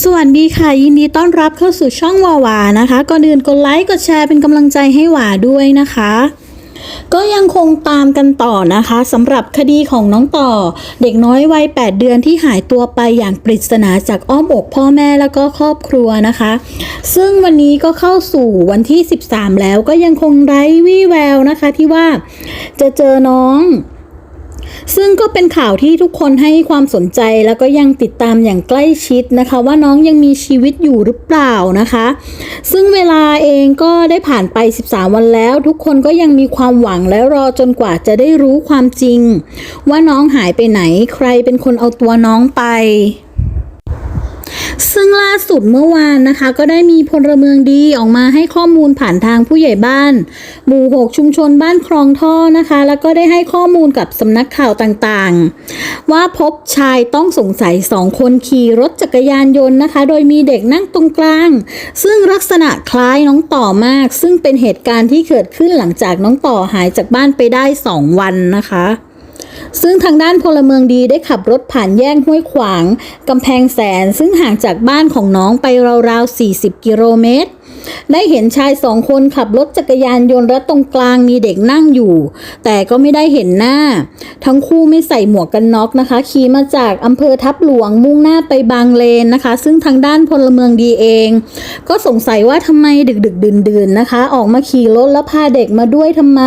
สวัสดีค่ะ ยินดีต้อนรับเข้าสู่ช่องวาวานะคะ ก่อนอื่นกดไลค์กดแชร์เป็นกำลังใจให้หวาด้วยนะคะ ก็ยังคงตามกันต่อนะคะสำหรับคดีของน้องต่อ เด็กน้อยวัย 8 เดือนที่หายตัวไปอย่างปริศนาจากอ้อมอกพ่อแม่แล้วก็ครอบครัวนะคะ ซึ่งวันนี้ก็เข้าสู่วันที่ 13 แล้วก็ยังคงไร้วี่แววนะคะที่ว่าจะเจอน้อง ซึ่งก็เป็นข่าวที่ทุกคนให้ความสนใจแล้วก็ยังติดตามอย่างใกล้ชิดนะคะ ว่าน้องยังมีชีวิตอยู่หรือเปล่านะคะ ซึ่งเวลาเองก็ได้ผ่านไป 13 วันแล้ว ทุกคนก็ยังมีความหวังและรอจนกว่าจะได้รู้ความจริง ว่าน้องหายไปไหนใครเป็นคนเอาตัวน้องไป ซึ่งล่าสุดเมื่อวานนะคะ ก็ได้มีพลเมืองดีออกมาให้ข้อมูลผ่านทางผู้ใหญ่บ้าน หมู่6ชุมชนบ้านคลองท่อนะคะ แล้วก็ได้ให้ข้อมูลกับสำนักข่าวต่างๆ ว่าพบชายต้องสงสัยสองคนขี่รถจักรยานยนต์นะคะ โดยมีเด็กนั่งตรงกลาง ซึ่งลักษณะคล้ายน้องต่อมาก ซึ่งเป็นเหตุการณ์ที่เกิดขึ้นหลังจากน้องต่อหายจากบ้านไปได้ 2 วันนะคะ ซึ่งทางด้านพลเมืองดีได้ขับรถผ่านแยกห้วยขวางกำแพงแสนซึ่งห่างจากบ้านของน้องไปราวๆ 40 กิโลเมตรได้เห็นชายสองคนขับรถจักรยานยนต์และตรงกลางมีเด็กนั่งอยู่ แต่ก็ไม่ได้เห็นหน้า ทั้งคู่ไม่ใส่หมวกกันน็อกนะคะขี่มาจากอำเภอทับหลวงมุ่งหน้าไปบางเลนนะคะ ซึ่งทางด้านพลเมืองดีเอง ก็สงสัยว่าทำไมดึกดึกดื่นดื่นนะคะ ออกมาขี่รถแล้วพาเด็กมาด้วยทำไม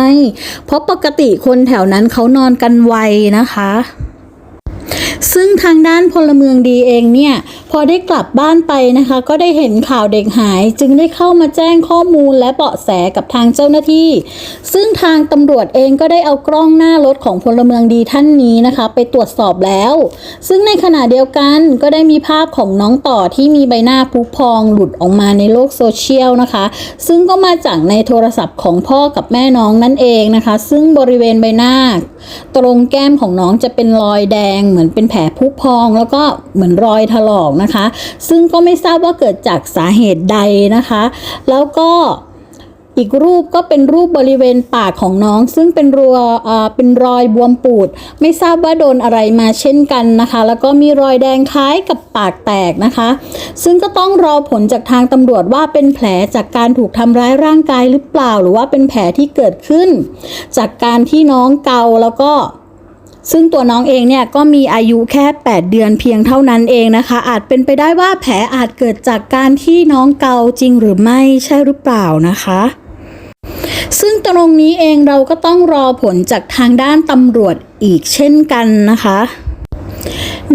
เพราะปกติคนแถวนั้นเขานอนกันไวนะคะ ซึ่งทางด้านพลเมืองดีเองเนี่ยพอได้กลับบ้านไปนะคะ ก็ได้เห็นข่าวเด็กหาย จึงได้เข้ามาแจ้งข้อมูลและเบาะแสกับทางเจ้าหน้าที่ ซึ่งทางตำรวจเองก็ได้เอากล้องหน้ารถของพลเมืองดีท่านนี้นะคะ ไปตรวจสอบแล้ว ซึ่งในขณะเดียวกันก็ได้มีภาพของน้องต่อที่มีใบหน้าพุพองหลุดออกมาในโลกโซเชียลนะคะ ซึ่งก็มาจากในโทรศัพท์ของพ่อกับแม่น้องนั่นเองนะคะ ซึ่งบริเวณใบหน้า ตรงแก้มของน้องจะเป็นรอยแดงเหมือนเป็นแผลพุพอง แล้วก็เหมือนรอยถลอกนะคะ ซึ่งก็ไม่ทราบว่าเกิดจากสาเหตุใดนะคะ แล้วก็ อีกรูปก็เป็นรูปบริเวณปากของน้อง ซึ่งเป็นรัวเป็นรอยบวมปูด ไม่ทราบว่าโดนอะไรมาเช่นกันนะคะ แล้วก็มีรอยแดงคล้ายกับปากแตกนะคะ ซึ่งก็ต้องรอผลจากทางตำรวจว่าเป็นแผลจากการถูกทำร้ายร่างกายหรือเปล่า หรือว่าเป็นแผลที่เกิดขึ้น จากการที่น้องเกาแล้วก็ซึ่งตัวน้องเองเนี่ยก็มีอายุแค่ 8 เดือนเพียงเท่านั้นเองนะคะ อาจเป็นไปได้ว่าแผลอาจเกิดจากการที่น้องเกาจริงหรือไม่ใช่หรือเปล่านะคะ ซึ่งตรงนี้เองเราก็ต้องรอผลจากทางด้านตำรวจอีกเช่นกันนะคะ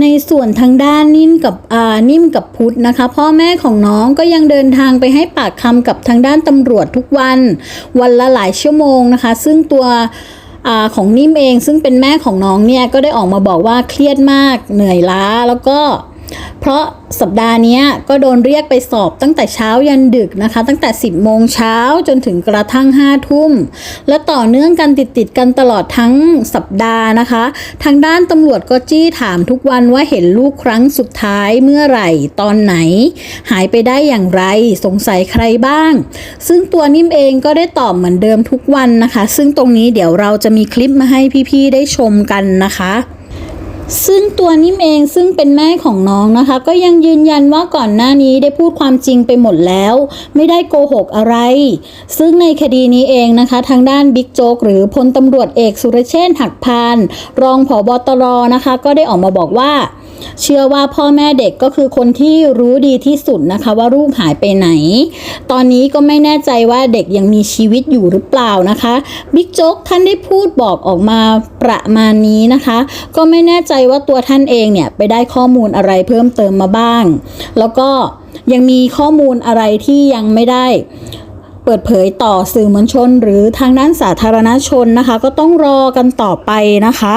ในส่วนทางด้านนิ่มกับอ่านิ่มกับพุทธนะคะ พ่อแม่ของน้องก็ยังเดินทางไปให้ปากคำกับทางด้านตำรวจทุกวัน วันละหลายชั่วโมงนะคะ ซึ่งตัวอของนิ่มเองซึ่งเป็นแม่ของน้องเนี่ยก็ได้ออกมาบอกว่าเครียดมากเหนื่อยล้าแล้วก็ เพราะสัปดาห์นี้ก็โดนเรียกไปสอบตั้งแต่เช้ายันดึกนะคะ ตั้งแต่ 10 โมงเช้าจนถึงกระทั่ง 5 ทุ่ม และต่อเนื่องกันติดๆกันตลอดทั้งสัปดาห์นะคะ ทางด้านตำรวจก็จี้ถามทุกวันว่าเห็นลูกครั้งสุดท้ายเมื่อไหร่ตอนไหน หายไปได้อย่างไรสงสัยใครบ้าง ซึ่งตัวนิ่มเองก็ได้ตอบเหมือนเดิมทุกวันนะคะ ซึ่งตรงนี้เดี๋ยวเราจะมีคลิปมาให้พี่ๆได้ชมกันนะคะ ซึ่งตัวนิ่มเองซึ่งเป็นแม่ของน้องนะคะ ก็ยังยืนยันว่าก่อนหน้านี้ได้พูดความจริงไปหมดแล้ว ไม่ได้โกหกอะไร ซึ่งในคดีนี้เองนะคะ ทางด้านบิ๊กโจ๊กหรือพลตำรวจเอกสุรเชษฐ์หักพาน รองผอบตรนะคะ ก็ได้ออกมาบอกว่า เชื่อว่าพ่อแม่เด็กก็คือคนที่รู้ดีที่สุดนะคะว่าลูกหายไปไหน ตอนนี้ก็ไม่แน่ใจว่าเด็กยังมีชีวิตอยู่หรือเปล่านะคะบิ๊กโจ๊กท่านได้พูดบอกออกมาประมาณนี้นะคะ ก็ไม่แน่ใจว่าตัวท่านเองเนี่ยไปได้ข้อมูลอะไรเพิ่มเติมมาบ้าง แล้วก็ยังมีข้อมูลอะไรที่ยังไม่ได้เปิดเผยต่อสื่อมวลชน หรือทางด้านสาธารณชนนะคะ ก็ต้องรอกันต่อไปนะคะ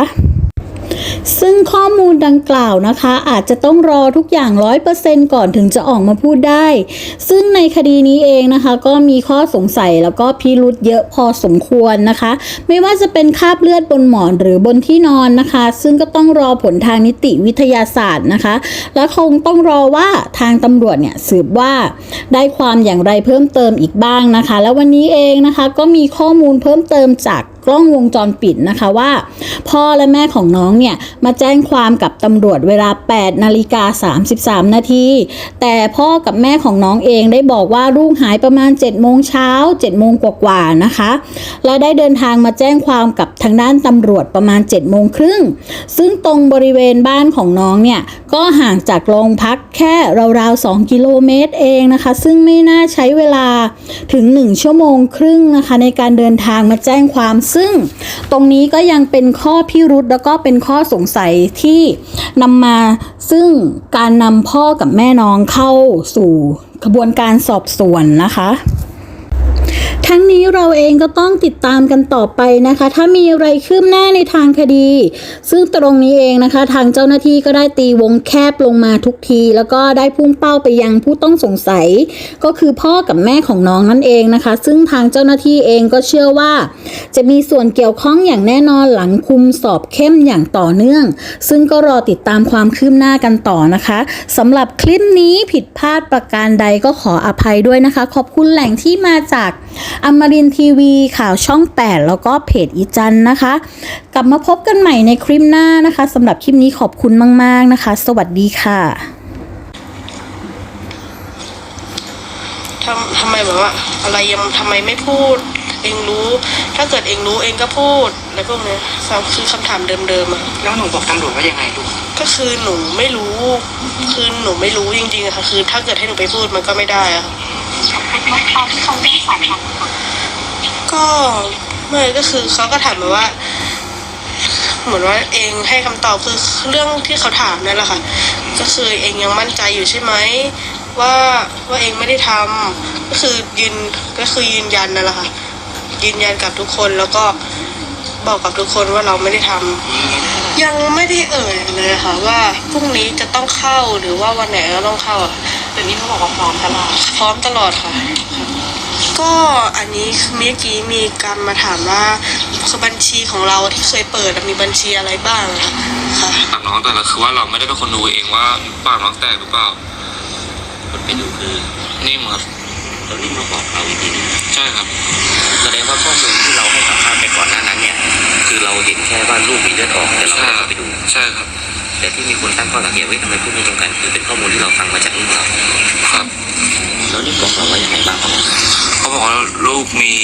ซึ่งข้อมูลดังกล่าวนะคะ อาจจะต้องรอทุกอย่าง100%ก่อนถึงจะออกมาพูดได้ ซึ่งในคดีนี้เองนะคะ ก็มีข้อสงสัยแล้วก็พิรุษเยอะพอสมควรนะคะ ไม่ว่าจะเป็นคราบเลือดบนหมอนหรือบนที่นอนนะคะ ซึ่งก็ต้องรอผลทางนิติวิทยาศาสตร์นะคะ และคงต้องรอว่าทางตำรวจเนี่ยสืบว่าได้ความอย่างไรเพิ่มเติมอีกบ้างนะคะ แล้ววันนี้เองนะคะ ก็มีข้อมูลเพิ่มเติมจาก กล้องวงจรปิดนะคะว่า พ่อและแม่ของน้องเนี่ยมาแจ้งความกับตำรวจเวลา 8นาฬิกา33 นาทีแต่พ่อกับแม่ของน้องเองได้บอกว่าลูกหายประมาณ7โมงเช้า7โมงกว่าๆนะคะ และได้เดินทางมาแจ้งความกับทางด้านตำรวจประมาณ7โมงครึ่งซึ่งตรงบริเวณบ้านของน้องเนี่ย ก็ห่างจากโรงพักแค่ราวๆ 2 กิโลเมตรเองนะคะ ซึ่งไม่น่าใช้เวลาถึง 1 ชั่วโมงครึ่งนะคะ ในการเดินทางมาแจ้งความซึ่ง ตรงนี้ก็ยังเป็นข้อพิรุษแล้วก็เป็นข้อสงสัยที่นำมาซึ่งการนำพ่อกับแม่น้องเข้าสู่กระบวนการสอบสวนนะคะ ทั้งนี้เราเองก็ต้องติดตามกันต่อไปนะคะ ถ้ามีอะไรคืบหน้าในทางคดี ซึ่งตรงนี้เองนะคะ ทางเจ้าหน้าที่ก็ได้ตีวงแคบลงมาทุกที แล้วก็ได้พุ่งเป้าไปยังผู้ต้องสงสัย ก็คือพ่อกับแม่ของน้องนั่นเองนะคะ ซึ่งทางเจ้าหน้าที่เองก็เชื่อว่า จะมีส่วนเกี่ยวข้องอย่างแน่นอนหลังคุมสอบเข้มอย่างต่อเนื่อง ซึ่งก็รอติดตามความคืบหน้ากันต่อนะคะสำหรับคลิปนี้ผิดพลาดประการใดก็ขออภัยด้วยนะคะ ขอบคุณแหล่งที่มาจาก อมรินทีวีข่าวช่อง 8 แล้วก็เพจอีจันนะคะ กลับมาพบกันใหม่ในคลิปหน้านะคะสำหรับคลิปนี้ขอบคุณมาก ๆนะคะ สวัสดีค่ะทำทำไมแบบว่า อะไรยังทำไมไม่พูด เองรู้ ถ้าเกิดเองรู้เองก็พูดอะไรพวกเนี้ยซ้ำคือคำถามเดิมๆอะแล้วหนูบอกตำรวจว่ายังไงลูกก็คือหนูไม่รู้ คือหนูไม่รู้จริงๆอะค่ะ คือถ้าเกิดให้หนูไปพูดมันก็ไม่ได้อะ ตอนที่เขาเรียกสอบถามก็ไม่ก็คือเขาก็ถามมาว่า เหมือนว่าเองให้คำตอบคือเรื่องที่เขาถามนั่นแหละค่ะ ก็คือเองยังมั่นใจอยู่ใช่ไหมว่าว่าเองไม่ได้ทำก็คือยืนก็คือยืนยันนั่นแหละค่ะ ยืนยันกับทุกคนแล้วก็บอกกับทุกคนว่าเราไม่ได้ทำยังไม่ได้เอ่ยเลยค่ะว่าพรุ่งนี้จะต้องเข้าหรือว่าวันไหนก็ต้องเข้าอะ แต่นี่เขาบอกว่าพร้อมตลอด พร้อมตลอดค่ะ ก็อันนี้เมื่อกี้มีการมาถามว่าคือบัญชีของเราที่เคยเปิดอะมีบัญชีอะไรบ้างอะค่ะปากน้องแต่ละคือว่าเราไม่ได้เป็นคนดูเองว่าปากน้องแตกหรือเปล่าคนไปดูคือนิ่มครับตอนนี้มาบอกเราอีกทีหนึงใช่ครับแสดงว่าข้อมูลที่เราให้สัมภาษณ์ไปก่อนหน้านั้นเนี่ย คือเราเห็นแค่ว่าลูกมีเลือดออกแต่เราใช่ไม่ได้ครัเข้าบไปดูใช่ครับ แต่ที่มีคนตั้งข้อสังเกตว่าทำไมพูดไม่ตรงกันคือเป็นข้อมูลที่เราฟังมาจากลูกเราครับแล้วนี่บอกเราว่ายังไงบ้างครับเขาบอกว่าลูกมี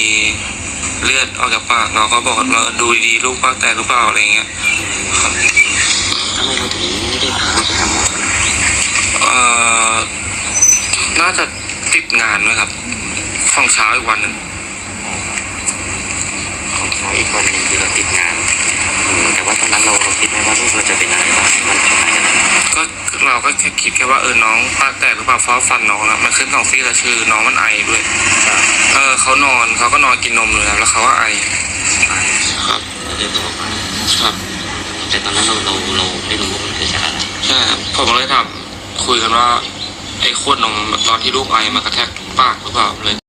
เลือดออกจากปากเราก็บอกว่าดูดีๆลูกปากแตกหรือเปล่าอะไรเงี้ยครับทำไมเราถึงไม่ได้พาไปหาหมอเอ่อน่าจะติดงานด้วยครับฟังเช้าอีกวันหนึ่งของเช้าอีกวันหนึ่งคือเราติดงานอืมแต่ ว่าตอนนั้นเราเราคิดไหมว่าลูกเราจะเป็นอะไรบ้างมันเขาหายจากไหนก็เราก็แค่คิดแค่ว่าเออน้องปากแตกหรือเปล่าเพราะฟันน้องนะมันขึ้นสองซี่แล้วชื่อน้องมันไอด้วยเออเขานอนเขาก็นอนกินนมเลยครับแล้วเขาก็ไอครับเราเลยบอกว่าครับแต่ตอนนั้นเราเราเราไม่รู้ว่ามันเกิดจากอะไรใช่ครับผมก็เลยถามคุยกันว่าไอ้ขวดนมตอนที่ลูกไอมากระแทกปากหรือเปล่าเลย